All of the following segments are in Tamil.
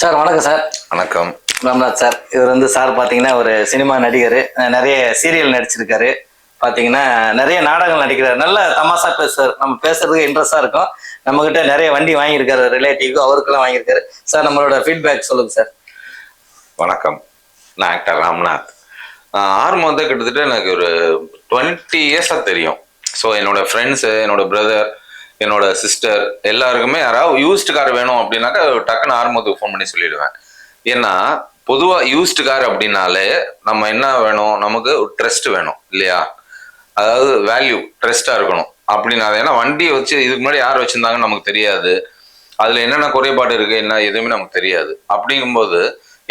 சார் வணக்கம் சார். வணக்கம். ராம்நாத் சார் இவர் வந்து சார் பார்த்தீங்கன்னா ஒரு சினிமா நடிகர். நிறைய சீரியல் நடிச்சிருக்காரு. பார்த்தீங்கன்னா நிறைய நாடகங்கள் நடிக்கிறாரு. நல்ல தமாசா பேசுவார். நம்ம பேசுறதுக்கு இன்ட்ரெஸ்டாக இருக்கும். நம்மகிட்ட நிறைய வண்டி வாங்கியிருக்காரு. ரிலேட்டிவ் அவருக்கெல்லாம் வாங்கியிருக்காரு. சார் நம்மளோட ஃபீட்பேக் சொல்லுங்க சார். வணக்கம். நான் ஆக்டர் ராம்நாத். ஆர்வம் வந்து கிட்டத்தட்ட எனக்கு ஒரு டுவெண்ட்டி இயர்ஸாக தெரியும். ஸோ என்னோட ஃப்ரெண்ட்ஸு என்னோட பிரதர் என்னோட சிஸ்டர் எல்லாருக்குமே யாராவது யூஸ்டு கார் வேணும் அப்படின்னாக்கா டக்குன்னு ஆர்மத்துக்கு ஃபோன் பண்ணி சொல்லிடுவேன். ஏன்னா பொதுவாக யூஸ்டு கார் அப்படின்னாலே நம்ம என்ன வேணும்? நமக்கு ஒரு ட்ரஸ்ட் வேணும் இல்லையா? அதாவது வேல்யூ ட்ரஸ்டாக இருக்கணும். அப்படின்னா ஏன்னா வண்டியை வச்சு இதுக்கு முன்னாடி யார் வச்சுருந்தாங்கன்னு நமக்கு தெரியாது. அதில் என்னென்ன குறைபாடு இருக்குது என்ன எதுவுமே நமக்கு தெரியாது. அப்படிங்கும்போது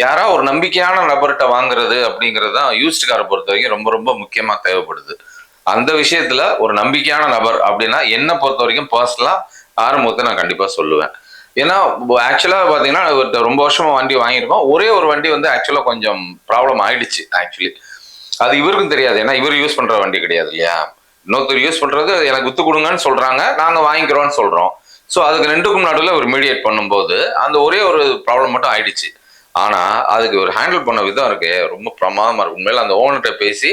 யாராவது ஒரு நம்பிக்கையான நபர்கிட்ட வாங்குறது அப்படிங்கிறது தான் யூஸ்டு காரை பொறுத்த வரைக்கும் ரொம்ப ரொம்ப முக்கியமாக தேவைப்படுது. அந்த விஷயத்துல ஒரு நம்பிக்கையான நபர் அப்படின்னா என்னை பொறுத்த வரைக்கும் பர்சனலாக ஆரம்பத்தை நான் கண்டிப்பாக சொல்லுவேன். ஏன்னா ஆக்சுவலாக பார்த்தீங்கன்னா ரொம்ப வருஷமா வண்டி வாங்கியிருக்கோம். ஒரே ஒரு வண்டி வந்து ஆக்சுவலாக கொஞ்சம் ப்ராப்ளம் ஆயிடுச்சு ஆக்சுவலி அது இவருக்கும் தெரியாது. ஏன்னா இவர் யூஸ் பண்ணுற வண்டி கிடையாது இல்லையா? இன்னொருத்தர் யூஸ் பண்ணுறது எனக்கு வித்து கொடுங்கன்னு சொல்கிறாங்க நாங்கள் வாங்கிக்கிறோம்னு சொல்கிறோம் ஸோ அதுக்கு ரெண்டுக்கும் நடுவில் ஒரு மீடியேட் பண்ணும்போது அந்த ஒரே ஒரு ப்ராப்ளம் மட்டும் ஆயிடுச்சு. ஆனால் அதுக்கு ஒரு ஹேண்டில் பண்ண விதம் இருக்கு ரொம்ப பிரமாதமாக இருக்கும் உண்மையில அந்த ஓனர்கிட்ட பேசி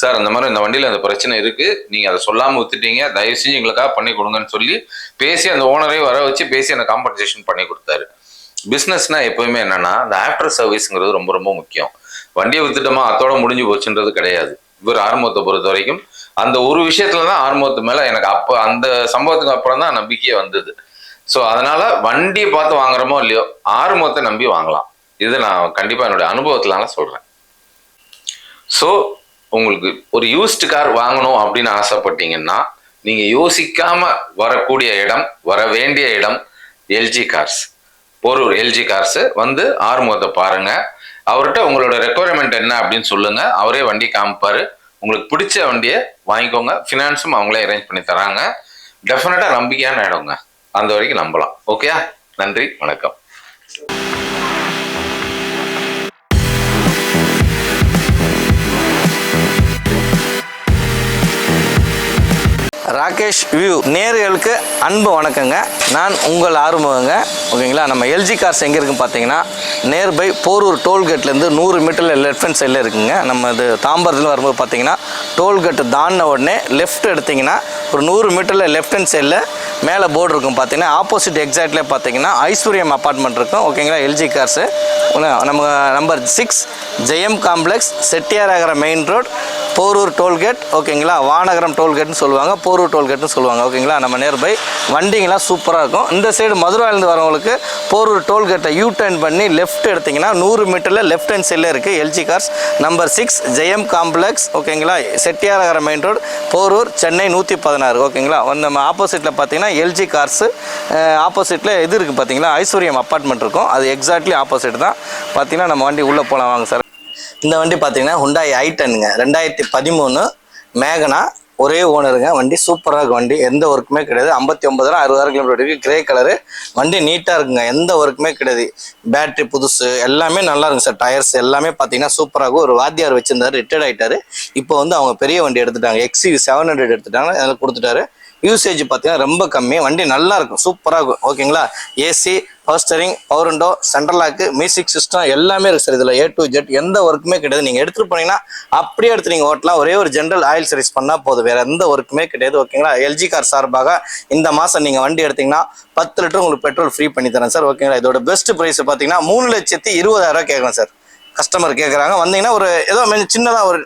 சார் அந்த மாதிரி இந்த வண்டியில் அந்த பிரச்சனை இருக்குது நீங்கள் அதை சொல்லாமல் வித்துட்டீங்க. தயவு செஞ்சு எங்களுக்காக பண்ணி கொடுங்கன்னு சொல்லி பேசி அந்த ஓனரையும் வர வச்சு பேசி அந்த காம்பன்சேஷன் பண்ணி கொடுத்தாரு. பிஸ்னஸ்னா எப்பவுமே என்னன்னா அந்த ஆஃப்டர் சர்வீஸ்ங்கிறது ரொம்ப ரொம்ப முக்கியம். வண்டியை வித்துட்டோமா அத்தோட முடிஞ்சு போச்சுன்றது கிடையாது. இவர் ஆரம்பத்தை பொறுத்த வரைக்கும் அந்த ஒரு விஷயத்துல தான் ஆரம்பத்து மேல எனக்கு அப்போ அந்த சம்பவத்துக்கு அப்புறம் தான் நம்பிக்கையே வந்தது. ஸோ அதனால வண்டியை பார்த்து வாங்குறோமோ இல்லையோ ஆறுமுகத்தை நம்பி வாங்கலாம். இது நான் கண்டிப்பாக என்னுடைய அனுபவத்தினால சொல்கிறேன் ஸோ உங்களுக்கு ஒரு யூஸ்டு கார் வாங்கணும் அப்படின்னு ஆசைப்பட்டீங்கன்னா நீங்கள் யோசிக்காமல் வரக்கூடிய இடம் வர வேண்டிய இடம் LG cars Porur LG cars வந்து ஆறுமுகத்தை பாருங்கள் அவர்கிட்ட உங்களோட ரெக்குவயர்மெண்ட் என்ன அப்படின்னு சொல்லுங்கள் அவரே வண்டி காமிப்பார். உங்களுக்கு பிடிச்ச வண்டியை வாங்கிக்கோங்க. ஃபினான்ஸும் அவங்களே அரேஞ்ச் பண்ணி தராங்க. டெஃபினட்டாக நம்பிக்கையான இடங்க. அந்த வரைக்கும் நம்பலாம். ஓகேயா நன்றி. வணக்கம். ராகேஷ் வியூ நேர்களுக்கு அன்பு வணக்கங்க. நான் உங்கள் ஆறுமுகங்க. ஓகேங்களா? நம்ம எல்ஜி கார்ஸ் எங்கே இருக்குன்னு பார்த்தீங்கன்னா நியர்பை போரூர் டோல்கேட்லேருந்து நூறு மீட்டரில் லெஃப்ட் ஹேண்ட் சைடில் இருக்குங்க. நம்ம இது தாம்பரத்தில் வரும்போது பார்த்தீங்கன்னா டோல்கேட்டு தாண்டின உடனே லெஃப்ட் எடுத்தீங்கன்னா ஒரு நூறு மீட்டரில் லெஃப்ட் ஹேண்ட் சைடில் மேலே போர்டு இருக்கும் பார்த்தீங்கன்னா ஆப்போசிட் எக்ஸாக்ட்லேயே பார்த்தீங்கன்னா ஐஸ்வர்யம் அப்பார்ட்மெண்ட் இருக்கும். ஓகேங்களா? LG cars. நம்ம number six Jayam complex செட்டியாரகர main road Porur toll gate ஓகேங்களா? வானகரம் டோல்கேட்னு சொல்லுவாங்க போரூர் டோல்கேட்னு சொல்லுவாங்க ஓகேங்களா? நம்ம நியர்பை வண்டிங்கெலாம் சூப்பராக இருக்கும். இந்த சைடு மதுராயிலேருந்து வரவங்களுக்கு போரூர் டோல்கேட்டை யூ டர்ன் பண்ணி லெஃப்ட் எடுத்தீங்கன்னா நூறு மீட்டரில் லெஃப்ட் ஹேண்ட் சைடில் இருக்குது LG cars number six Jayam complex ஓகேங்களா? செட்டியாரகர மெயின் ரோடு போரூர் சென்னை நூற்றி பதினாறு ஓகேங்களா? நம்ம ஆப்போசிட்டில் பார்த்தீங்கன்னா எல்ஜி கார்ஸு ஆப்போசிட்டில் இது இருக்குது பார்த்தீங்களா? ஐஸ்வர்யம் அப்பார்ட்மெண்ட் இருக்கும். அது எக்ஸாக்ட்லி ஆப்போசிட் தான். பார்த்தீங்கன்னா நம்ம வண்டி உள்ளே போகலாம் வாங்க சார். இந்த வண்டி பார்த்தீங்கன்னா ஹுண்டாய் ஐ டென்னுங்க ரெண்டாயிரத்தி பதிமூணு மேகனா ஒரே ஓனருங்க. வண்டி சூப்பராக இருக்கும் வண்டி. எந்த ஒர்க்குமே கிடையாது. ஐம்பத்தி ஒன்பதாயிரம் அறுபதாயிரம் கிலோமீட்டர் இருக்குது கிரே கலரு வண்டி நீட்டாக இருக்குங்க. எந்த ஒர்க்குமே கிடையாது. பேட்டரி புதுசு எல்லாமே நல்லா இருக்குங்க சார். டயர்ஸ் எல்லாமே பார்த்தீங்கன்னா சூப்பராக இருக்கும் ஒரு வாத்தியார் வச்சிருந்தாரு. ரிட்டையர்ட் ஆகிட்டார் இப்போ வந்து அவங்க பெரிய வண்டி எடுத்துட்டாங்க. எக்ஸி செவன் ஹண்ட்ரட் எடுத்துட்டாங்க. அதில் கொடுத்துட்டாரு. யூசேஜ் பார்த்தீங்கன்னா ரொம்ப கம்மி. வண்டி நல்லா இருக்கும் சூப்பராக இருக்கும். ஓகேங்களா? AC power steering power window central lock music system எல்லாமே இருக்குது சார் இதில் ஏ டு ஜெட் எந்த ஒர்க்குமே கிடையாது. நீங்கள் எடுத்துகிட்டு போனீங்கன்னா அப்படியே எடுத்து நீங்கள் ஓட்டலாம். ஒரே ஒரு ஜென்ரல் ஆயில் சர்வீஸ் பண்ணால் போதும். வேறு எந்த ஒர்க்குமே கிடையாது. ஓகேங்களா? எல்ஜி கார் சார்பாக இந்த மாதம் நீங்கள் வண்டி எடுத்தீங்கன்னா பத்து லிட்டர் உங்களுக்கு பெட்ரோல் ஃப்ரீ பண்ணி தரேன் சார் ஓகேங்களா? இதோட பெஸ்ட் ப்ரைஸ் பார்த்தீங்கன்னா மூணு லட்சத்தி இருபதாயிரம் கேட்குறேன் சார் கஸ்டமர் கேட்குறாங்க. வந்தீங்கன்னா ஒரு ஏதோ சின்னதாக ஒரு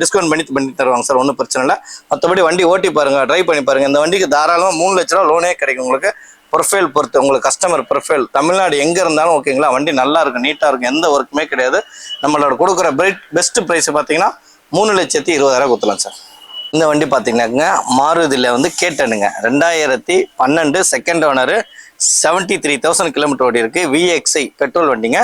டிஸ்கவுண்ட் பண்ணி பண்ணி தருவாங்க சார். ஒன்றும் பிரச்சனை இல்லை. மற்றபடி வண்டி ஓட்டி பாருங்கள் ட்ரை பண்ணி பாருங்க. இந்த வண்டிக்கு தாராளமாக மூணு லட்ச ரூபா லோனே கிடைக்கும் உங்களுக்கு. ப்ரொஃபைல் பொறுத்து உங்களுக்கு கஸ்டமர் ப்ரொஃபைல் தமிழ்நாடு எங்கே இருந்தாலும் ஓகேங்களா வண்டி நல்லா இருக்கும் நீட்டாக இருக்கும். எந்த ஒர்க்குமே கிடையாது. நம்மளோட கொடுக்குற பெட் பெஸ்ட் ப்ரைஸ் பார்த்தீங்கன்னா மூணு லட்சத்தி இருபதாயிரம் கொடுத்துலாம் சார். இந்த வண்டி பார்த்தீங்கன்னாங்க மாருதியில் வந்து கேட்டனுங்க. ரெண்டாயிரத்தி பன்னெண்டு second owner seventy three thousand kilometre ஓடி இருக்கு. விஎக்ஸ்ஐ பெட்ரோல் வண்டிங்க.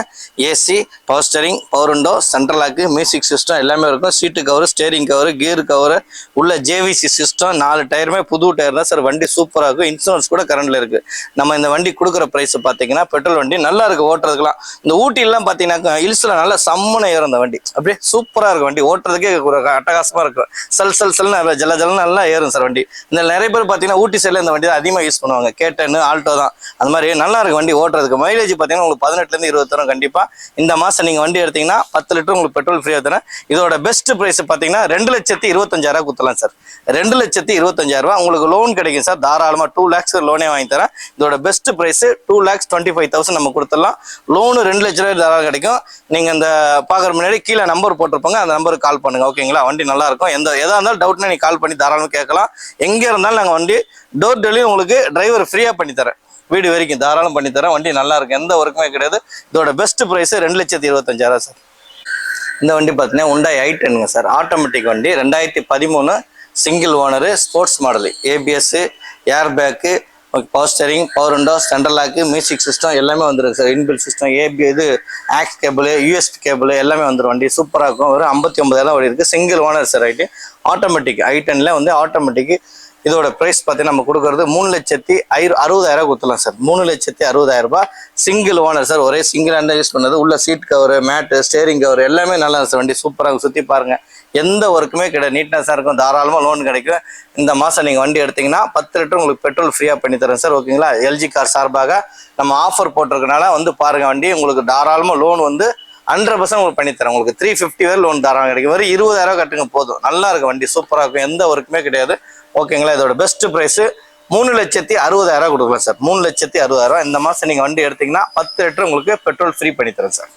AC power steering power window central lock music system எல்லாமே இருக்கும். Seat cover steering cover gear cover உள்ள ஜேவிசி சிஸ்டம் நாலு டயருமே புது டயர் தான் சார் வண்டி சூப்பராக இருக்கும். இன்சூரன்ஸ் கூட கரண்டில் இருக்கு. நம்ம இந்த வண்டி கொடுக்குற ப்ரைஸ் பார்த்தீங்கன்னா பெட்ரோல் வண்டி நல்லா இருக்கு. ஓட்டுறதுக்குலாம் இந்த ஊட்டிலாம் பார்த்தீங்கன்னா ஹில்ஸில் நல்லா சம்மனை ஏறும் இந்த வண்டி. அப்படியே சூப்பராக இருக்கும் வண்டி. ஓட்டுறதுக்கே ஒரு அட்டகாசமாக இருக்கும். சல் சல் சல்னு ஜல ஜலன்னு நல்லா ஏறும் சார் வண்டி. இந்த நிறைய பேர் பார்த்தீங்கன்னா ஊட்டி சைடில் இந்த வண்டி தான் அதிகமாக யூஸ் பண்ணுவாங்க. கேட்டன்னு ஆல்டோ தான். அந்த மாதிரி நல்லா இருக்கு வண்டி ஓட்டுறதுக்கு. மைலேஜ் பார்த்தீங்கன்னா உங்களுக்கு பதினெட்டுலேருந்து இருபது தரும் கண்டிப்பாக இந்த மாதம் நீங்கள் வண்டி எடுத்தீங்கன்னா பத்து லிட்டர் உங்களுக்கு பெட்ரோல் ஃப்ரீயாக தரேன். இதோட பெஸ்ட் ப்ரைஸ் பார்த்தீங்கன்னா ரெண்டு லட்சத்தி இருபத்தஞ்சாயிரம் குத்தலாம் சார். ரெண்டு லட்சத்தி இருபத்தஞ்சாயிரம் ரூபாய். உங்களுக்கு லோன் கிடைக்கும் சார். தாராளமாக டூ லேக்ஸ் லோனே வாங்கி தரேன். இதோட best price two lakhs twenty five thousand நம்ம கொடுத்துடலாம். லோனு ரெண்டு லட்ச ரூபாய் தாராளம் கிடைக்கும். நீங்கள் இந்த பார்க்குற முன்னாடி கீழே நம்பர் போட்டிருப்பாங்க. அந்த நம்பருக்கு கால் பண்ணுங்க. ஓகேங்களா வண்டி நல்லா இருக்கும். எந்த எதாக இருந்தாலும் டவுட்னா நீ கால் பண்ணி தாராளமாக கேட்கலாம். எங்கே இருந்தாலும் நாங்கள் வண்டி டோர் டெலிவரி உங்களுக்கு டிரைவர் ஃப்ரீயாக பண்ணி தரேன். வீடு வரைக்கும் தாராளம் பண்ணி தரேன். வண்டி நல்லா இருக்கு. எந்த ஒர்க்குமே கிடையாது. இதோட பெஸ்ட் ப்ரைஸ் ரெண்டு லட்சத்தி இருபத்தஞ்சாயிரம் சார். இந்த வண்டி பார்த்தீங்கன்னா உண்டாய் ஐ டென்னுங்க சார். ஆட்டோமேட்டிக் வண்டி. ரெண்டாயிரத்தி பதிமூணு single owner sports model ABS air bag power steering power window central lock music system எல்லாமே வந்துருக்கு சார். இன்பில் சிஸ்டம் ஏபி இது ஆக்ஸ் கேபிள் யூஎஸ்பி கேபிள் எல்லாமே வந்துடும் வண்டி சூப்பராக இருக்கும். ஒரு ஐம்பத்தி ஒன்பதாயிரம் வண்டி இருக்குது சிங்கிள் ஓனர் சார். ஐட்டு ஆட்டோமேட்டிக் ஐ டென்னில் வந்து ஆட்டோமேட்டிக் இதோட ப்ரைஸ் பார்த்தீங்கன்னா நம்ம கொடுக்கறது மூணு லட்சத்தி ஐ அறுபதாயிரம் கொடுத்துலாம் சார் மூணு லட்சத்தி அறுபதாயிரம் ரூபாய். சிங்கிள் ஓனர் சார் ஒரே சிங்கிள் ஹேண்டாக யூஸ் பண்ணது. உள்ள seat cover mat steering cover எல்லாமே நல்லா இருக்கும் சார் வண்டி சூப்பராக சுற்றி பாருங்கள் எந்த ஒர்க்குமே கிடையாது. நீட்னஸாக இருக்கும். தாராளமாக லோன் கிடைக்கும். இந்த மாதம் நீங்கள் வண்டி எடுத்தீங்கன்னா பத்து லிட்டர் உங்களுக்கு பெட்ரோல் ஃப்ரீயாக பண்ணி தரேன் சார் ஓகேங்களா எல்ஜி கார் சார்பாக நம்ம ஆஃபர் போட்டிருக்கனால வந்து பாருங்க வண்டி உங்களுக்கு தாராளமாக லோன் வந்து ஹண்ட்ரட் பர்சன்ட் உங்களுக்கு பண்ணித்தரேன் உங்களுக்கு த்ரீ ஃபிஃப்டி வரை லோன் தாராளம் கிடைக்கும். வெறும் இருபதாயிரம் கட்டுங்க போதும். நல்லா இருக்கும் வண்டி சூப்பராக இருக்கும். எந்த ஒர்க்குமே கிடையாது. ஓகேங்களா? இதோட பெஸ்ட் ப்ரைஸு மூணு லட்சத்தி அறுபதாயிரம் கொடுக்கலாம் சார் மூணு லட்சத்தி அறுபதாயிரம் இந்த மாதம் நீங்கள் வண்டி எடுத்தீங்கன்னா பத்து லிட்டர் உங்களுக்கு பெட்ரோல் ஃப்ரீ பண்ணி தரேன் சார்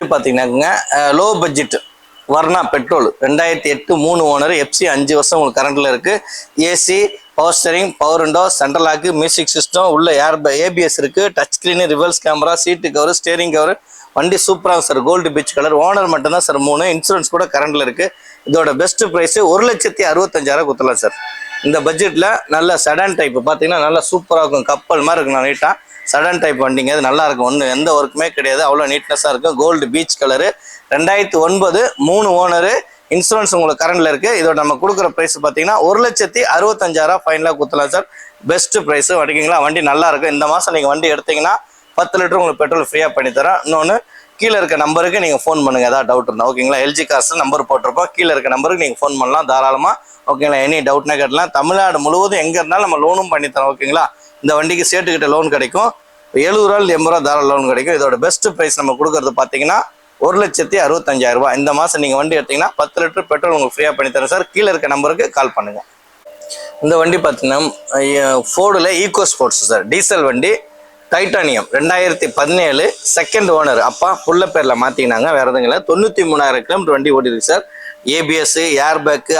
பார்த்தீங்கன்னாங்க லோ பட்ஜெட் வர்ணா பெட்ரோல் ரெண்டாயிரத்தி எட்டு மூணு ஓனர் எஃப்சி அஞ்சு வருஷம் உங்களுக்கு கரண்டில் இருக்குது AC power steering power window central lock music system உள்ள ஏர் ஏபிஎஸ் இருக்குது touch screen reverse camera seat cover steering cover வண்டி சூப்பராக sir gold peach colour owner மட்டும்தான் சார் மூணு. இன்சூரன்ஸ் கூட கரண்டில் இருக்குது இதோட பெஸ்ட் ப்ரைஸு ஒரு லட்சத்தி அறுபத்தஞ்சாயிரம் குத்தலாம் சார் இந்த பட்ஜெட்டில் நல்ல சடன் டைப் பார்த்தீங்கன்னா நல்லா சூப்பராக இருக்கும். கப்பல் மாதிரி இருக்கும் நீட்டாக சடன் டைப் வண்டிங்க. அது நல்லா இருக்கும். ஒன்று எந்த ஒர்க்குமே கிடையாது. அவ்வளோ நீட்னஸாக இருக்கும். கோல்டு பீச் கலரு ரெண்டாயிரத்தி ஒன்பது மூணு ஓனரு இன்சூரன்ஸ் உங்களுக்கு கரண்டில் இருக்குது இதோட நம்ம கொடுக்குற ப்ரைஸ் பார்த்தீங்கன்னா ஒரு லட்சத்தி அறுபத்தஞ்சாயிரம் ஃபைனலாக குத்தலாம் சார் பெஸ்ட்டு ப்ரைஸு வடிக்கிங்களா? வண்டி நல்லா இருக்கும். இந்த மாதம் நீங்கள் வண்டி எடுத்தீங்கன்னா பத்து லிட்டர் உங்களுக்கு பெட்ரோல் ஃப்ரீயாக பண்ணித்தரேன். இன்னொன்று கீழே இருக்க நம்பருக்கு நீங்கள் ஃபோன் பண்ணுங்கள் ஏதாவது டவுட் இருந்தால் ஓகேங்களா எல்ஜி காசு நம்பர் போட்டிருப்போம் கீழே இருக்க நம்பருக்கு நீங்கள் ஃபோன் பண்ணலாம் தாராளமாக ஓகேங்களா எனி டவுட்னா கேட்டலாம். தமிழ்நாடு முழுவதும் எங்கே இருந்தாலும் நம்ம லோனும் பண்ணித்தரோம் ஓகேங்களா இந்த வண்டிக்கு சேட்டுக்கிட்ட லோன் கிடைக்கும். எழுபது ரூபா எண்பது ரூபா தாராள லோன் கிடைக்கும். இதோட பெஸ்ட் ப்ரைஸ் நம்ம கொடுக்கறது பார்த்தீங்கன்னா ஒரு லட்சத்தி அறுபத்தஞ்சாயிரம் ரூபா இந்த மாதம் நீங்கள் வண்டி எடுத்தீங்கன்னா பத்து லிட்டர் பெட்ரோல் உங்களுக்கு ஃப்ரீயாக பண்ணி தரேன் சார் கீழே இருக்க நம்பருக்கு கால் பண்ணுங்கள் இந்த வண்டி பார்த்தீங்கன்னா ஃபோர்டில் ஈகோ ஸ்போர்ட்ஸ் சார் டீசல் வண்டி. டைட்டானியம். ரெண்டாயிரத்தி பதினேழு செகண்ட் ஓனர் அப்பா புள்ள பேரில் மாற்றிக்கினாங்க வேறு எதுவும் இல்லை. தொண்ணூற்றி மூணாயிரம் கிலோமீட்டர் வண்டி ஓடிருக்கு sir ABS air bag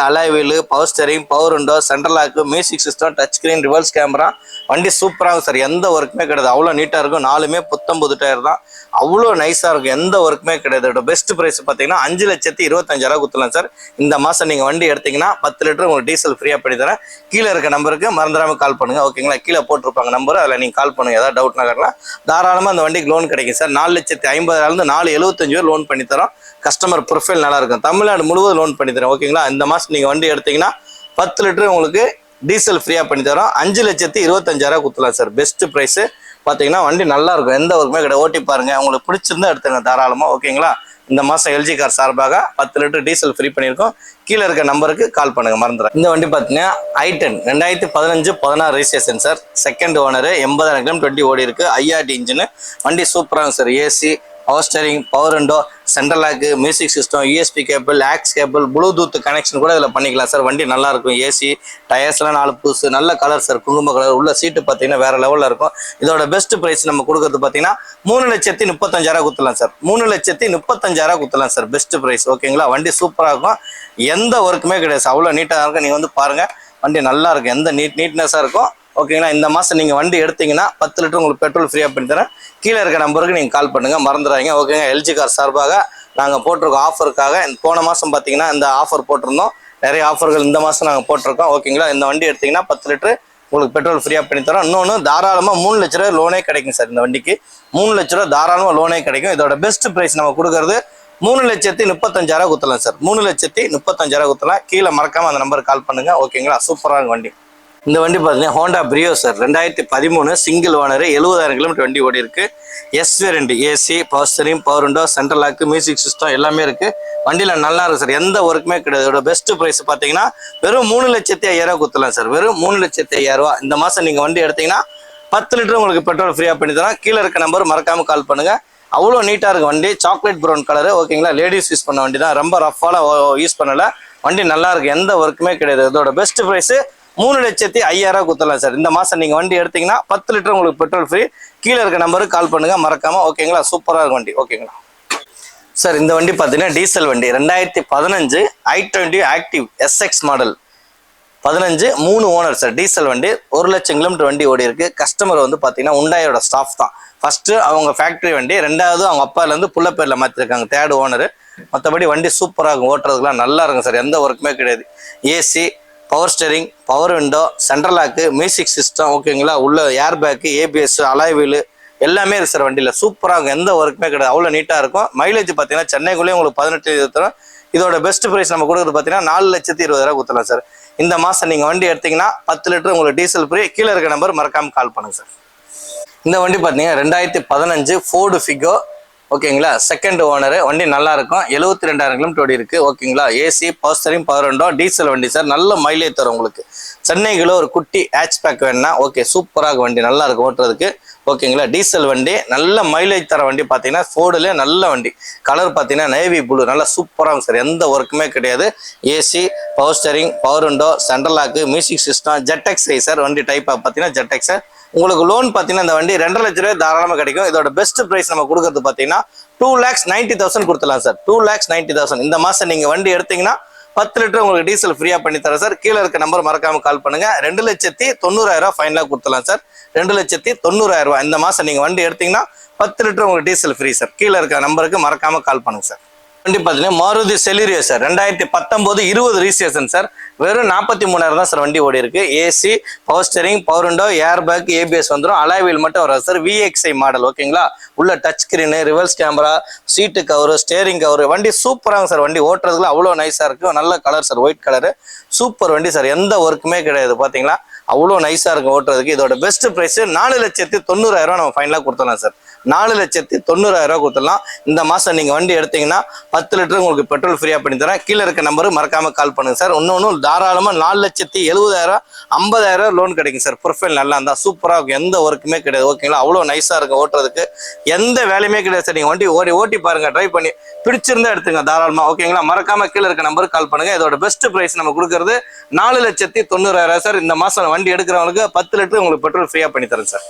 power steering power window central lock music system touch screen reverse camera வண்டி சூப்பராக இருக்கும் சார் எந்த ஒர்க்குமே கிடையாது. அவ்வளோ நீட்டாக இருக்கும். நாலுமே புத்தம்புது டயர் தான். அவ்வளோ நைஸாக இருக்கும். எந்த ஒர்க்குமே கிடையாது. இதோட பெஸ்ட் ப்ரைஸ் பார்த்தீங்கன்னா அஞ்சு லட்சத்தி இருபத்தஞ்சாயிரம் குத்தலாம் சார் இந்த மாதம் நீங்கள் வண்டி எடுத்தீங்கன்னா பத்து லிட்டர் உங்களுக்கு டீசல் ஃப்ரீயாக பண்ணி தரேன். கீழே இருக்க நம்பருக்கு மறந்துடாமல் கால் பண்ணுங்கள் ஓகேங்களா கீழே போட்டிருப்பாங்க நம்பர் அதில் நீங்கள் கால் பண்ணுங்கள் ஏதாவது டவுட்னா கேட்கலாம். தாராளமாக அந்த வண்டிக்கு லோன் கிடைக்கும் சார் நாலு லட்சத்தி ஐம்பதாயிரம் நாலு எழுபத்தஞ்சு பேர் லோன் பண்ணி தரோம். கஸ்டமர் ப்ரொஃபைல் நல்லா இருக்கும். தமிழ்நாடு முழுவதும் லோன் பண்ணி தரேன் ஓகேங்களா இந்த மாதம் நீங்கள் வண்டி எடுத்தீங்கன்னா பத்து லிட்டர் உங்களுக்கு டீசல் ஃப்ரீயாக பண்ணி தரோம். அஞ்சு லட்சத்தி இருபத்தஞ்சாயிரம் கொடுத்துலாம் சார். பெஸ்ட் ப்ரைஸு பார்த்தீங்கன்னா வண்டி நல்லா இருக்கும். எந்த ஒர்க்குமே கிடையாது. ஓட்டி பாருங்க. உங்களுக்கு பிடிச்சிருந்தா எடுத்துங்க தாராளமாக ஓகேங்களா இந்த மாதம் எல்ஜி கார் சார்பாக பத்து லிட்டர் டீசல் ஃப்ரீ பண்ணியிருக்கோம். கீழே இருக்க நம்பருக்கு கால் பண்ணுங்க. மறந்துடுறேன் இந்த வண்டி பார்த்தீங்கன்னா ஐடென் ரெண்டாயிரத்தி பதினஞ்சு பதினாறு ரெஜிஸ்ட்ரேஷன் சார் செகண்ட் ஓனரு எண்பதாயிரம் கிலோமீட்டர் டுவெண்ட்டி ஓடி இருக்கு ஐஆர்டி இன்ஜின் வண்டி சூப்பராக sir AC power steering power window central lock music system USB cable aux cable Bluetooth connection கூட இதில் பண்ணிக்கலாம் சார். வண்டி நல்லா இருக்கும். ஏசி டயர்ஸ்லாம் நாலு புதுசு நல்ல கலர் சார். குங்கும கலர் உள்ள சீட்டு பார்த்தீங்கன்னா வேறு லெவலில் இருக்கும். இதோட பெஸ்ட் ப்ரைஸ் நம்ம கொடுக்கறது பார்த்தீங்கன்னா மூணு லட்சத்தி முப்பத்தஞ்சாயிரம் கொடுத்துலாம் சார். மூணு லட்சத்தி முப்பத்தஞ்சாயிரம் கொடுத்துலாம் சார். பெஸ்ட் ப்ரைஸ் ஓகேங்களா வண்டி சூப்பராக இருக்கும். எந்த ஒர்க்குமே கிடையாது சார். அவ்வளோ நீட்டாக இருக்கும். நீங்கள் வந்து பாருங்கள் வண்டி நல்லா இருக்கும். எந்த நீட் நீட்னஸாக இருக்கும். ஓகேங்களா? இந்த மாதம் நீங்கள் வண்டி எடுத்தீங்கன்னா பத்து லிட்டர் உங்களுக்கு பெட்ரோல் ஃப்ரீயாக பண்ணி தரேன். கீழே இருக்க நம்பருக்கு நீங்கள் கால் பண்ணுங்கள் மறந்துடாதீங்க. ஓகேங்க எல்ஜி கார் சார்பாக நாங்கள் போட்டிருக்கோம் ஆஃபருக்காக போன மாதம் பார்த்தீங்கன்னா இந்த ஆஃபர் போட்டிருந்தோம். நிறைய ஆஃபர்கள் இந்த மாதம் நாங்கள் போட்டிருக்கோம். ஓகேங்களா? இந்த வண்டி எடுத்தீங்கன்னா பத்து லிட்டர் உங்களுக்கு பெட்ரோல் ஃப்ரீயாக பண்ணி தரோம் இன்னொன்று தாராளமாக மூணு லட்ச ரூபா லோனே கிடைக்கும் சார் இந்த வண்டிக்கு. மூணு லட்ச ரூபா தாராளமாக லோனே கிடைக்கும். இதோட பெஸ்ட் ப்ரைஸ் நம்ம கொடுக்கறது மூணு லட்சத்தி முப்பத்தஞ்சாயிரம் குத்தலாம் சார். மூணு லட்சத்தி முப்பத்தஞ்சாயிரம் குத்தலாம். கீழே மறக்காமல் அந்த நம்பருக்கு கால் பண்ணுங்க. ஓகேங்களா? சூப்பரான வண்டி. இந்த வண்டி பார்த்தீங்கன்னா ஹோண்டா பிரியோ சார் ரெண்டாயிரத்தி பதிமூணு சிங்கிள் ஓனர் எழுபதாயிரம் கிலோமீட்டர் வண்டி ஓடி இருக்கு. எஸ் ரெண்டு AC power steering power window central lock music system எல்லாமே இருக்கு. வண்டியில் நல்லா இருக்கு சார் எந்த ஒர்க்குமே கிடையாது. இதோட பெஸ்ட் ப்ரைஸ் பார்த்தீங்கன்னா வெறும் மூணு லட்சத்தி ஐயாயிரம் குத்தலாம் சார் வெறும் மூணு லட்சத்தி ஐயாயிரம் இந்த மாதம் நீங்கள் வண்டி எடுத்தீங்கன்னா பத்து லிட்டர் உங்களுக்கு பெட்ரோல் ஃப்ரீயாக பண்ணி தரோம் கீழே இருக்க நம்பர் மறக்காமல் கால் பண்ணுங்க. அவ்வளோ நீட்டாக இருக்கும் வண்டி. சாக்லேட் ப்ரௌன் கலரு ஓகேங்களா லேடிஸ் யூஸ் பண்ண வண்டி தான். ரொம்ப ரஃபால யூஸ் பண்ணலை. வண்டி நல்லா இருக்கு. எந்த ஒர்க்குமே கிடையாது. இதோட பெஸ்ட் ப்ரைஸு மூணு லட்சத்தி ஐயாயிரம் குத்தலாம் சார். இந்த மாதம் நீங்கள் வண்டி எடுத்தீங்கன்னா பத்து லிட்டர் உங்களுக்கு பெட்ரோல் ஃப்ரீ கீழே இருக்க நம்பருக்கு கால் பண்ணுங்கள் மறக்காமல் ஓகேங்களா சூப்பராக இருக்கும் வண்டி. ஓகேங்களா சார் இந்த வண்டி பார்த்தீங்கன்னா டீசல் வண்டி. ரெண்டாயிரத்தி பதினஞ்சு i twenty active SX model பதினஞ்சு மூணு ஓனர் சார் டீசல் வண்டி. ஒரு லட்சம் கிலோமீட்டர் வண்டி ஓடி இருக்கு. கஸ்டமர் வந்து பார்த்தீங்கன்னா உண்டாயோட ஸ்டாஃப் தான். ஃபர்ஸ்ட் அவங்க ஃபேக்டரி வண்டி. ரெண்டாவது அவங்க அப்பாலேருந்து புள்ள பேரில் மாற்றிருக்காங்க தேர்ட் ஓனர் மற்றபடி வண்டி சூப்பராக இருக்கும். ஓட்டுறதுக்குலாம் நல்லா இருக்கும் சார் எந்த ஒர்க்குமே கிடையாது. AC power steering power window central lock music system ஓகேங்களா உள்ள air bag ABS alloy wheel எல்லாமே இருக்குது சார் வண்டியில். சூப்பராக இருக்கும் எந்த ஒர்க்குமே கிடையாது. அவ்வளோ நீட்டாக இருக்கும். மைலேஜ் பார்த்தீங்கன்னா சென்னைக்குள்ளேயே உங்களுக்கு பதினெட்டு தரும் இதோட பெஸ்ட் ப்ரைஸ் நம்ம கொடுக்குறது பார்த்தீங்கன்னா நாலு லட்சத்தி இருபதாயிரம் கொடுத்துலாம் சார் இந்த மாதம் நீங்கள் வண்டி எடுத்தீங்கன்னா பத்து லிட்டர் உங்களுக்கு டீசல் ஃப்ரீ கீழே இருக்க நம்பர் மறக்காமல் கால் பண்ணுங்கள் சார் இந்த வண்டி பார்த்தீங்கன்னா ரெண்டாயிரத்தி பதினஞ்சு ஃபோர்டு ஃபிகோ ஓகேங்களா? செகண்ட் ஓனர் வண்டி நல்லா இருக்கும் எழுபத்தி ரெண்டாயிரம் கிலோமீட்டர் ஓடி இருக்கு. ஓகேங்களா? AC power steering power window diesel வண்டி சார். நல்ல மைலேஜ் தரும் உங்களுக்கு. சென்னைக்குள்ள ஒரு குட்டி ஹேட்ச் பேக் வேணும்னா ஓகே சூப்பராக வண்டி. நல்லா இருக்கும் ஓட்டுறதுக்கு. ஓகேங்களா? டீசல் வண்டி நல்ல மைலேஜ் தர வண்டி பார்த்தீங்கன்னா ஃபோர்டுல நல்ல வண்டி. கலர் பார்த்தீங்கன்னா நேவி ப்ளூ நல்லா சூப்பராக இருக்கும் சார். எந்த ஒர்க்குமே கிடையாது. AC power steering power window central lock music system ஜெட்டெக்ஸ் sir. வண்டி டைப்பாக பார்த்தீங்கன்னா ஜெட்டெக்ஸை உங்களுக்கு லோன் பார்த்தீங்கன்னா இந்த வண்டி ரெண்டரை லட்ச ரூபாய் தாராளமாக கிடைக்கும். இதோட பெஸ்ட் ப்ரைஸ் நம்ம கொடுக்கறது பார்த்தீங்கன்னா two lakhs ninety thousand கொடுத்துலாம் sir two lakhs ninety thousand இந்த மாதம் நீங்கள் வண்டி எடுத்தீங்கன்னா பத்து லிட்டர் உங்களுக்கு டீசல் ஃப்ரீயாக பண்ணி தரேன் சார் கீழே இருக்க நம்பர் மறக்காம கால் பண்ணுங்க. ரெண்டு லட்சத்தி தொண்ணூறாயிரம் ஃபைனலாக கொடுத்துலாம் சார் ரெண்டு லட்சத்தி தொண்ணூறாயிரம் ரூபாய். இந்த மாதம் நீங்கள் வண்டி எடுத்தீங்கன்னா பத்து லிட்டர் உங்களுக்கு டீசல் ஃப்ரீ சார் கீழே இருக்க நம்பருக்கு மறக்காம கால் பண்ணுங்க சார் வண்டி பார்த்தீங்கன்னா மாருதி செலிரியோ சார். ரெண்டாயிரத்தி பத்தொம்போது இருபது ரிஜிஸ்ட்ரேஷன் சார். வெறும் நாற்பத்தி மூணாயிரம் தான் சார் வண்டி ஓடி இருக்கு AC power steering power window air bag ABS வந்துடும் அலாய் மட்டும் வராது சார். விஎக்ஸ்ஐ மாடல் ஓகேங்களா உள்ள touch screen reverse camera seat cover steering cover வண்டி சூப்பராக சார். வண்டி ஓட்டுறதுக்குலாம் அவ்வளோ நைஸாக இருக்கும் நல்ல colour sir. White colour super வண்டி சார். எந்த ஒர்க்குமே கிடையாது. பார்த்தீங்களா? அவ்வளோ நைஸாக இருக்கும் ஓட்டுறதுக்கு. இதோட பெஸ்ட் ப்ரைஸ் நாலு லட்சத்தி தொண்ணூறாயிரம் நம்ம ஃபைனலாக கொடுத்துடலாம் சார். நாலு லட்சத்தி தொண்ணூறாயிரம் கொடுத்துடலாம். இந்த மாதம் நீங்கள் வண்டி எடுத்தீங்கன்னா பத்து லிட்டர் உங்களுக்கு பெட்ரோல் ஃப்ரீயாக பண்ணி தரேன். கீழே இருக்க நம்பரு மறக்காமல் கால் பண்ணுங்கள் சார். இன்னொன்று தாராளமாக நாலு லட்சத்தி எழுபதாயிரம் ஐம்பதாயிரம் லோன் கிடைக்கும் சார். ப்ரொஃபைல் நல்லா இருந்தால் சூப்பராக இருக்கும். எந்த ஒர்க்குமே கிடையாது. ஓகேங்களா அவ்வளோ நைஸாக இருக்கும் ஓட்டுறதுக்கு. எந்த வேலையுமே கிடையாது சார். நீங்கள் வண்டி ஓடி ஓட்டி பாருங்கள் ட்ரை பண்ணி பிடிச்சிருந்தா எடுத்துங்க தாராளமாக ஓகேங்களா மறக்காமல் கீழே இருக்க நம்பருக்கு கால் பண்ணுங்கள் இதோட பெஸ்ட் ப்ரைஸ் நம்ம கொடுக்குறது நாலு லட்சத்தி தொண்ணூறாயிரம் சார். இந்த மாதம் வண்டி எடுக்கிறவங்களுக்கு பத்து லிட்டர் உங்களுக்கு பெட்ரோல் ஃப்ரீயாக பண்ணி தரேன் சார்.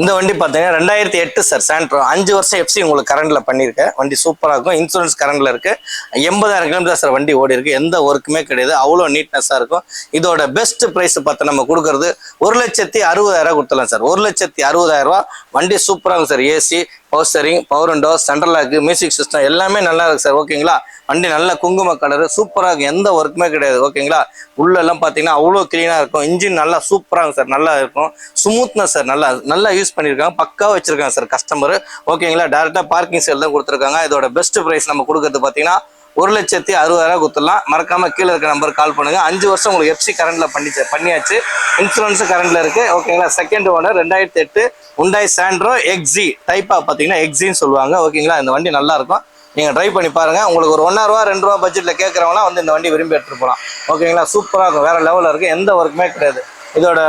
இந்த வண்டி பார்த்தீங்கன்னா ரெண்டாயிரத்தி எட்டு சார் சாண்ட்ரோ அஞ்சு வருஷம் எஃப்சி உங்களுக்கு கரண்டில் பண்ணியிருக்கேன் வண்டி சூப்பராக இருக்கும். இன்சூரன்ஸ் கரண்டில் இருக்குது எண்பதாயிரம் கிலோமீட்டர் சார் வண்டி ஓடி இருக்கு. எந்த ஒர்க்குமே கிடையாது. அவ்வளோ நீட்னஸாக இருக்கும். இதோட பெஸ்ட் ப்ரைஸ் பார்த்து நம்ம கொடுக்கறது ஒரு லட்சத்தி அறுபதாயிரம் கொடுத்துடலாம் சார் ஒரு லட்சத்தி அறுபதாயிரம் ரூபா வண்டி சூப்பராக இருக்கும் sir AC power steering power window central lock music system எல்லாமே நல்லா இருக்கு சார் ஓகேங்களா வண்டி நல்ல குங்கும கலரு சூப்பராக இருக்கும் எந்த ஒர்க்குமே கிடையாது. ஓகேங்களா உள்ளெல்லாம் பார்த்தீங்கன்னா அவ்வளோ க்ளீனாக இருக்கும். இன்ஜின் நல்லா சூப்பராக இருக்கும் சார் நல்லா இருக்கும். ஸ்மூத்னஸ் சார் நல்லா நல்லா யூஸ் பண்ணியிருக்காங்க பக்காவாக வச்சிருக்காங்க சார் கஸ்டமர் ஓகேங்களா டேரெக்டாக பார்க்கிங் சேல் தான் கொடுத்துருக்காங்க. இதோட பெஸ்ட் ப்ரைஸ் நம்ம கொடுக்கறது பார்த்தீங்கன்னா ஒரு லட்சத்தி அறுபதாயிரம் கொடுத்துடலாம். மறக்காம கீழே இருக்க நம்பர் கால் பண்ணுங்க. அஞ்சு வருஷம் உங்களுக்கு எஃப்சி கரண்ட்ல பண்ணி பண்ணியாச்சு. இன்சூரன்ஸும் கரண்ட்ல இருக்கு. ஓகேங்களா செகண்ட் ஓனர் ரெண்டாயிரத்தி எட்டு உண்டாய் சாண்ட்ரோ எக்ஸி டைப்பா பார்த்தீங்கன்னா எக்ஸின்னு சொல்லுவாங்க. ஓகேங்களா இந்த வண்டி நல்லா இருக்கும். நீங்கள் ட்ரை பண்ணி பாருங்கள் உங்களுக்கு ஒரு ஒன்றா ரூபா ரெண்டு ரூபா பட்ஜெட்டில் கேட்குறவங்களாம் வந்து இந்த வண்டி விரும்பி எடுத்துகிட்டு போகலாம். ஓகேங்களா சூப்பராக இருக்கும். வேறு லெவலில் இருக்குது எந்த ஒர்க்குமே கிடையாது. இதோட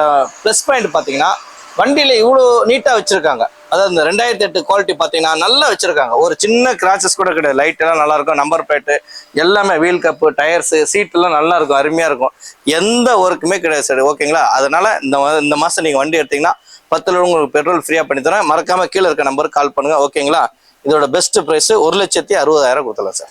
ப்ளஸ் பாயிண்ட் பார்த்தீங்கன்னா வண்டியில் இவ்வளோ நீட்டாக வச்சுருக்காங்க. அதாவது இந்த ரெண்டாயிரத்தி எட்டு குவாலிட்டி பார்த்தீங்கன்னா நல்லா வச்சிருக்காங்க. ஒரு சின்ன கிராச்சஸ் கூட கிடையாது. லைட் எல்லாம் நல்லா இருக்கும். நம்பர் பிளேட்டு எல்லாமே வீல் கப்பு டயர்ஸு சீட் எல்லாம் நல்லா இருக்கும். அருமையா இருக்கும். எந்த ஒர்க்குமே கிடையாது சார் ஓகேங்களா அதனால இந்த மா- இந்த மாசம் நீங்க வண்டி எடுத்தீங்கன்னா பத்து உங்களுக்கு பெட்ரோல் ஃப்ரீயா பண்ணி தரேன். மறக்காம கீழே இருக்க நம்பருக்கு கால் பண்ணுங்க. ஓகேங்களா இதோட பெஸ்ட் ப்ரைஸ் ஒரு லட்சத்தி அறுபதாயிரம் கொடுத்தலாம் சார்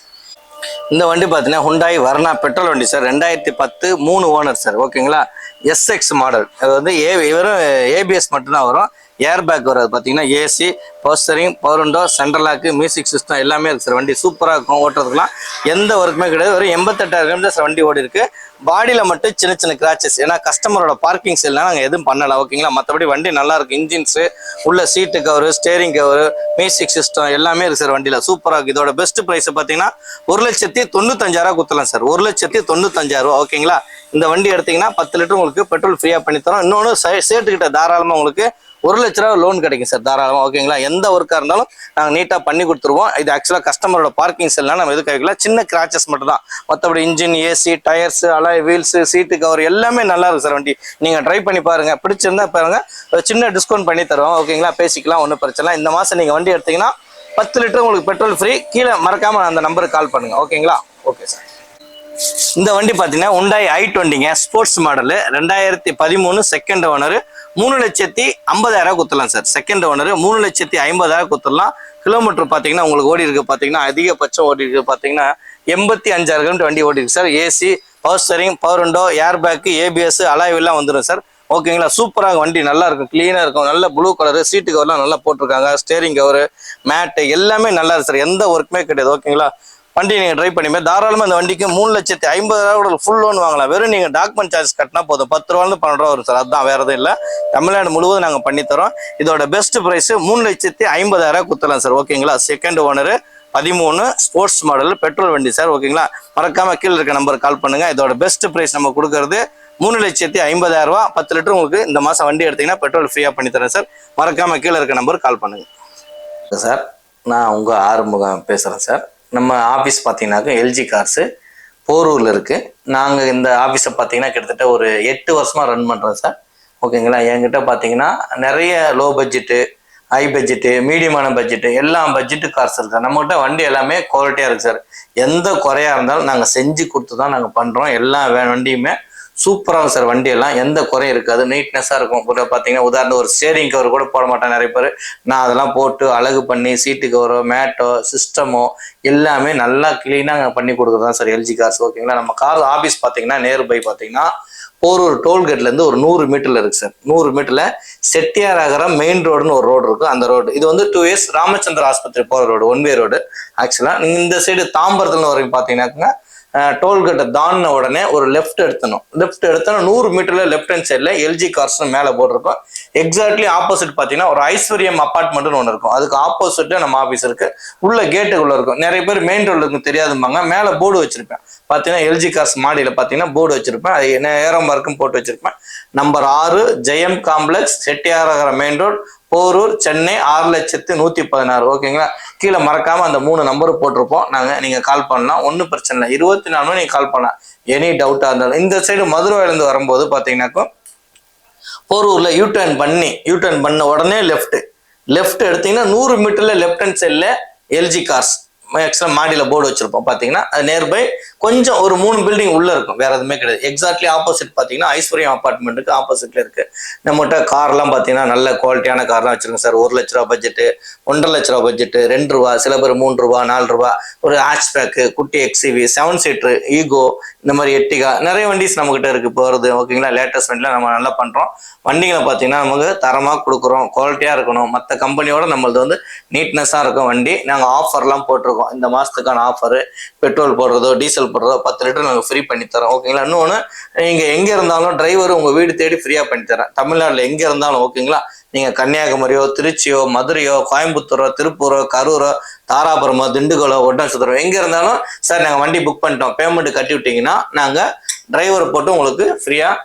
இந்த வண்டி பார்த்தீங்கன்னா ஹுண்டாய் வர்ணா பெட்ரோல் வண்டி சார் ரெண்டாயிரத்தி பத்து மூணு ஓனர் சார் ஓகேங்களா எஸ்எக்ஸ் மாடல் அது வந்து ஏ வெறும் ஏபிஎஸ் மட்டும்தான் வரும். ஏர் பேக் வராது பார்த்தீங்கன்னா AC power steering power window central lock music system எல்லாமே இருக்குது சார் வண்டி சூப்பராக இருக்கும் ஓட்டுறதுக்குலாம் எந்த ஒர்க்குமே கிடையாது. ஒரு எண்பத்தெட்டாயிரம் கிலோமீட்டர் சார் வண்டி ஓடி இருக்கு. பாடியில் மட்டும் சின்ன சின்ன கிராச்சஸ் ஏன்னா கஸ்டமரோட பார்க்கிங் செல்லாம் நாங்கள் எதுவும் பண்ணலை ஓகேங்களா மற்றபடி வண்டி நல்லா இன்ஜின்ஸு உள்ள seat cover steering cover music system எல்லாமே இருக்குது சார் வண்டியில். சூப்பராக இருக்குது இதோட பெஸ்ட் ப்ரைஸ் பார்த்தீங்கன்னா ஒரு லட்சத்தி தொண்ணூத்தஞ்சாயிரம் கொடுத்துலாம் சார் ஒரு லட்சத்தி தொண்ணூத்தஞ்சாயிரம் ஓகேங்களா இந்த வண்டி எடுத்தீங்கன்னா பத்து லிட்டர் உங்களுக்கு பெட்ரோல் ஃப்ரீயாக பண்ணித்தரோம் இன்னொன்று சேட்டுக்கிட்ட தாராளமாக உங்களுக்கு ஒரு லட்ச ரூபா லோன் கிடைக்கும் சார் தாராளமாக ஓகேங்களா எந்த ஒர்க்காக இருந்தாலும் நாங்கள் நீட்டாக பண்ணி கொடுத்துருவோம். இது ஆக்சுவலாக கஸ்டமரோட பார்க்கிங் செல்லாம் நம்ம எதுக்கு வைக்கல சின்ன கிராச்சஸ் மட்டும் தான் மற்றபடி engine AC tyres alloy wheels seat cover எல்லாமே நல்லா சார் வண்டி. நீங்கள் ட்ரை பண்ணி பாருங்கள் பிடிச்சிருந்தா பாருங்க. சின்ன டிஸ்கவுண்ட் பண்ணி தருவோம். ஓகேங்களா பேசிக்கலாம் ஒன்றும் பிரச்சனை இல்லை. இந்த மாதம் நீங்கள் வண்டி எடுத்தீங்கன்னா பத்து லிட்டர் உங்களுக்கு பெட்ரோல் ஃப்ரீ கீழே மறக்காமல் அந்த நம்பருக்கு கால் பண்ணுங்கள் ஓகேங்களா ஓகே சார் இந்த வண்டி பார்த்தீங்கன்னா உண்டாய் ஐ டுவெண்ட்டிங்க ஸ்போர்ட்ஸ் மாடலு ரெண்டாயிரத்தி பதிமூணு செகண்ட் ஓனரு மூணு லட்சத்தி ஐம்பதாயிரம் குத்தலாம் சார் செகண்ட் ஓனர் மூணு லட்சத்தி ஐம்பதாயிரம் குத்தலாம். கிலோமீட்டர் பார்த்தீங்கன்னா உங்களுக்கு ஓடி இருக்கு. பார்த்தீங்கன்னா அதிகபட்சம் ஓடி இருக்கு. பார்த்தீங்கன்னா எண்பத்தி அஞ்சாயிரம் கிலோமீட்டர் வண்டி ஓடி இருக்கு sir AC power steering power window air bag ABS அலாய்வெல்லாம் வந்துடும் சார் ஓகேங்களா சூப்பராக வண்டி நல்லா இருக்கும். க்ளீனாக இருக்கும். நல்ல ப்ளூ கலரு சீட்டு கவர்லாம் நல்லா போட்டிருக்காங்க. ஸ்டேரிங் கவரு மேட்டு எல்லாமே நல்லா இருக்கு சார் எந்த ஒர்க்குமே கிடையாது. ஓகேங்களா வண்டி நீங்கள் ட்ரைவ் பண்ணிமே தாராளமாக இந்த வண்டிக்கு மூணு லட்சத்தி ஐம்பதாயிரம் ஃபுல் லோன் வாங்கலாம். வெறும் நீங்கள் டாக்குமெண்ட் சார்ஜ் கட்டினா போதும். பத்து ரூபாலேருந்து பன்னெண்டு ரூபா வரும் சார். அதுதான் வேறு எதுவும் இல்லை. தமிழ்நாடு முழுவதும் நாங்கள் பண்ணித்தரோம் இதோட பெஸ்ட் ப்ரைஸ் மூணு லட்சத்தி ஐம்பதாயிரம் கொடுத்துலாம் சார். ஓகேங்களா செகண்ட் ஓனரு பதிமூணு ஸ்போர்ட்ஸ் மாடல் பெட்ரோல் வண்டி சார். ஓகேங்களா மறக்காம கீழே இருக்க நம்பருக்கு கால் பண்ணுங்க. இதோட பெஸ்ட் ப்ரைஸ் நம்ம கொடுக்கறது மூணு லட்சத்தி ஐம்பதாயிரம் ரூபா பத்து லிட்டர் உங்களுக்கு இந்த மாதம் வண்டி எடுத்தீங்கன்னா பெட்ரோல் ஃப்ரீயாக பண்ணி தரேன் சார். மறக்காம கீழே இருக்க நம்பருக்கு கால் பண்ணுங்க. சார் நான் உங்கள் ஆறுமுகம் பேசுகிறேன் சார். நம்ம ஆஃபீஸ் பார்த்தீங்கன்னாக்கா எல்ஜி கார்ஸு போரூரில் இருக்குது நாங்கள் இந்த ஆஃபீஸை பார்த்தீங்கன்னா கிட்டத்தட்ட ஒரு எட்டு வருஷமாக ரன் பண்ணுறோம் சார் ஓகேங்களா என்கிட்ட பார்த்தீங்கன்னா நிறைய லோ பட்ஜெட்டு ஹை பட்ஜெட்டு மீடியமான பட்ஜெட்டு எல்லா பட்ஜெட்டு கார்ஸ் இருக்குது சார் நம்மகிட்ட வண்டி எல்லாமே குவாலிட்டியாக இருக்குது சார் எந்த குறையாக இருந்தாலும் நாங்கள் செஞ்சு கொடுத்து தான் நாங்கள் பண்ணுறோம் எல்லா வே- வண்டியுமே சூப்பராக இருக்கும் சார் வண்டியெல்லாம். எந்த குறையும் இருக்காது. நீட்னஸாக இருக்கும். கூட பார்த்தீங்கன்னா உதாரணம் ஒரு ஸ்டேரிங் கவர் கூட போட மாட்டேன் நிறைய பேர். நான் அதெல்லாம் போட்டு அழகு பண்ணி சீட்டு கவரோ மேட்டோ சிஸ்டமோ எல்லாமே நல்லா க்ளீனாக பண்ணி கொடுக்குறது தான் சார் எல்ஜி கார்ஸ் ஓகேங்களா நம்ம கார் ஆஃபீஸ் பார்த்தீங்கன்னா நியர்பை பார்த்தீங்கன்னா போரூர் டோல்கேட்லேருந்து ஒரு நூறு மீட்டரில் இருக்குது சார். நூறு மீட்டரில் செட்டியார் அகரம் மெயின் ரோடுன்னு ஒரு ரோடு இருக்கும். அந்த ரோடு இது வந்து டூ இயர்ஸ் ராமச்சந்திர ஆஸ்பத்திரி போகிற ரோடு ஒன் வே ரோடு ஆக்சுவலாக இந்த சைடு தாம்பரத்தில் வரைக்கும் பார்த்தீங்கன்னாக்கா டோல்கேட்டை தாண்டின உடனே ஒரு லெஃப்ட் எடுத்தணும். லெஃப்ட் எடுத்தோன்னா நூறு மீட்டர்ல லெஃப்ட் ஹேண்ட் சைடில் எல்ஜி கார்ஸ்னு மேலே போட்டிருக்கோம். எக்ஸாக்ட்லி ஆப்போசிட் பார்த்தீங்கன்னா ஒரு ஐஸ்வர்யம் அப்பார்ட்மெண்ட்னு ஒன்று இருக்கும். அதுக்கு ஆப்போசிட்ல நம்ம ஆஃபீஸ் இருக்கு. உள்ள கேட்டுக்குள்ள இருக்கும். நிறைய பேர் மெயின் ரோடு இருக்கும் தெரியாதும்பாங்க. மேலே போர்டு வச்சிருப்பேன். பார்த்தீங்கன்னா எல்ஜி கார்ஸ் மாடியில் பார்த்தீங்கன்னா போர்டு வச்சிருப்பேன். அது என்ன ஏரம் மார்க்கும் போட்டு வச்சிருப்பேன். நம்பர் ஆறு ஜெயம் காம்ப்ளெக்ஸ் செட்டியாரகர மெயின் ரோடு போரூர் சென்னை ஆறு லட்சத்து நூற்றி பதினாறு. ஓகேங்களா? கீழே மறக்காம அந்த மூணு நம்பர் போட்டிருப்போம். நாங்கள் நீங்கள் கால் பண்ணலாம். ஒன்றும் பிரச்சனை இல்லை. இருபத்தி நாலு மணி நீங்கள் கால் பண்ணலாம். எனி டவுட்டாக இருந்தாலும். இந்த சைடு மதுரையிலேருந்து வரும்போது பார்த்தீங்கன்னாக்கா போரூரில் யூ டர்ன் பண்ணி யூ டர்ன் பண்ண உடனே லெஃப்ட் லெஃப்ட் எடுத்தீங்கன்னா நூறு மீட்டரில் லெஃப்ட் ஹேண்ட் சைடில் எல்ஜி கார்ஸ் ஆக்சுவலாக மாடியில் போர்டு வச்சுருப்போம் பார்த்தீங்கன்னா அது நியர்பை கொஞ்சம் ஒரு மூணு பில்டிங் உள்ளே இருக்கும். வேறு எதுவுமே கிடையாது. எக்ஸாக்ட்லி ஆப்போசிட் பார்த்தீங்கன்னா ஐஸ்வர்யம் அப்பார்ட்மெண்ட்டுக்கு ஆப்போசிட்டில் இருக்குது நம்மகிட்ட கார்லாம் பார்த்தீங்கன்னா நல்ல குவாலிட்டியான கார்லாம் வச்சிருக்கோம் சார். ஒரு லட்ச ரூபா பட்ஜெட்டு ஒன்றரை லட்ச ரூபா பட்ஜெட்டு ரெண்டு ரூபா சில பேர் மூணு ரூபா நாலு ரூபா. ஒரு ஹேஷ்பேக்கு பேக்கு குட்டி எக்ஸிவி செவன் சீட்ரு ஈகோ இந்த மாதிரி எட்டிகா நிறைய வண்டிஸ் நம்மகிட்ட இருக்குது போகிறது ஓகேங்களா? லேட்டஸ்ட் வண்டியில் நம்ம நல்லா பண்ணுறோம் வண்டிகளை பார்த்தீங்கன்னா நமக்கு தரமாக கொடுக்குறோம். குவாலிட்டியாக இருக்கணும். மற்ற கம்பெனியோட நம்மளது வந்து நீட்னஸாக இருக்கும் வண்டி. நாங்கள் ஆஃபர்லாம் போட்டிருக்கோம். இந்த மாதத்துக்கான ஆஃபரு பெட்ரோல் போடுறதோ டீசல் போடுறதோ பத்து லிட்டர் நாங்கள் ஃப்ரீ பண்ணி தரோம் ஓகேங்களா? இன்னொன்று நீங்கள் எங்கே இருந்தாலும் டிரைவர் உங்கள் வீடு தேடி ஃப்ரீயாக பண்ணி தரேன் தமிழ்நாட்டில் எங்கே இருந்தாலும் ஓகேங்களா? நீங்கள் கன்னியாகுமரியோ திருச்சியோ மதுரையோ கோயம்புத்தூரோ திருப்பூரோ கரூரோ தாராபுரமோ திண்டுக்கலோ ஒட்டன்சத்திரம் எங்கே இருந்தாலும் சார் நாங்கள் வண்டி புக் பண்ணிட்டோம். பேமெண்ட் கட்டி விட்டீங்கன்னா நாங்கள் டிரைவரை போட்டு உங்களுக்கு ஃப்ரீயாக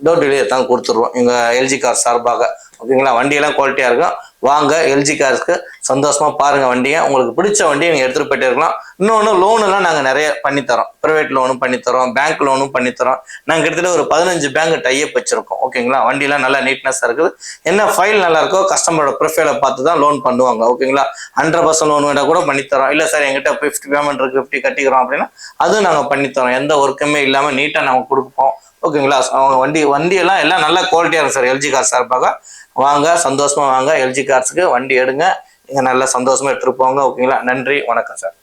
டோர் டெலிவரி தான் கொடுத்துருவோம் எங்கள் எல்ஜி கார் சார்பாக. ஓகேங்களா வண்டியெல்லாம் குவாலிட்டியாக இருக்கும். வாங்க எல்ஜி கார்ஸ்க்கு சந்தோஷமாக பாருங்கள் வண்டியை. உங்களுக்கு பிடிச்ச வண்டியை நீங்கள் எடுத்துகிட்டு போயிட்டே இருக்கலாம். இன்னொன்று லோனெல்லாம் நாங்கள் நிறைய பண்ணித்தரோம். ப்ரைவேட் லோனும் பண்ணித்தரோம். பேங்க் லோனும் பண்ணித்தரோம். நாங்கள் கிட்டத்தட்ட ஒரு பதினஞ்சு பேங்க் டைப் வச்சிருக்கோம். ஓகேங்களா வண்டியெலாம் நல்லா நீட்னஸாக இருக்குது. என்ன ஃபைல் நல்லா இருக்கோ கஸ்டமரோட ப்ரொஃபைலை பார்த்து தான் லோன் பண்ணுவாங்க. ஓகேங்களா ஹண்ட்ரட் பர்சன்ட் லோன் வேணா கூட பண்ணித்தரோம். இல்லை சார் எங்கிட்ட ஃபிஃப்டி பேமெண்ட் இருக்குது ஃபிஃப்டி கட்டிக்கிறோம் அப்படின்னா அதுவும் நாங்கள் பண்ணித்தரோம். எந்த ஒர்க்குமே இல்லாமல் நீட்டாக நாங்கள் கொடுப்போம். ஓகேங்களா அவங்க வண்டி வண்டியெல்லாம் எல்லாம் நல்ல குவாலிட்டியாக இருக்கும் சார் எல்ஜி கார் சார்பாக. வாங்க சந்தோஷமா வாங்க. எல்ஜி கார்ஸுக்கு வண்டி எடுங்க. நீங்கள் நல்லா சந்தோஷமா எடுத்துட்டு போங்க ஓகேங்களா? நன்றி வணக்கம் சார்.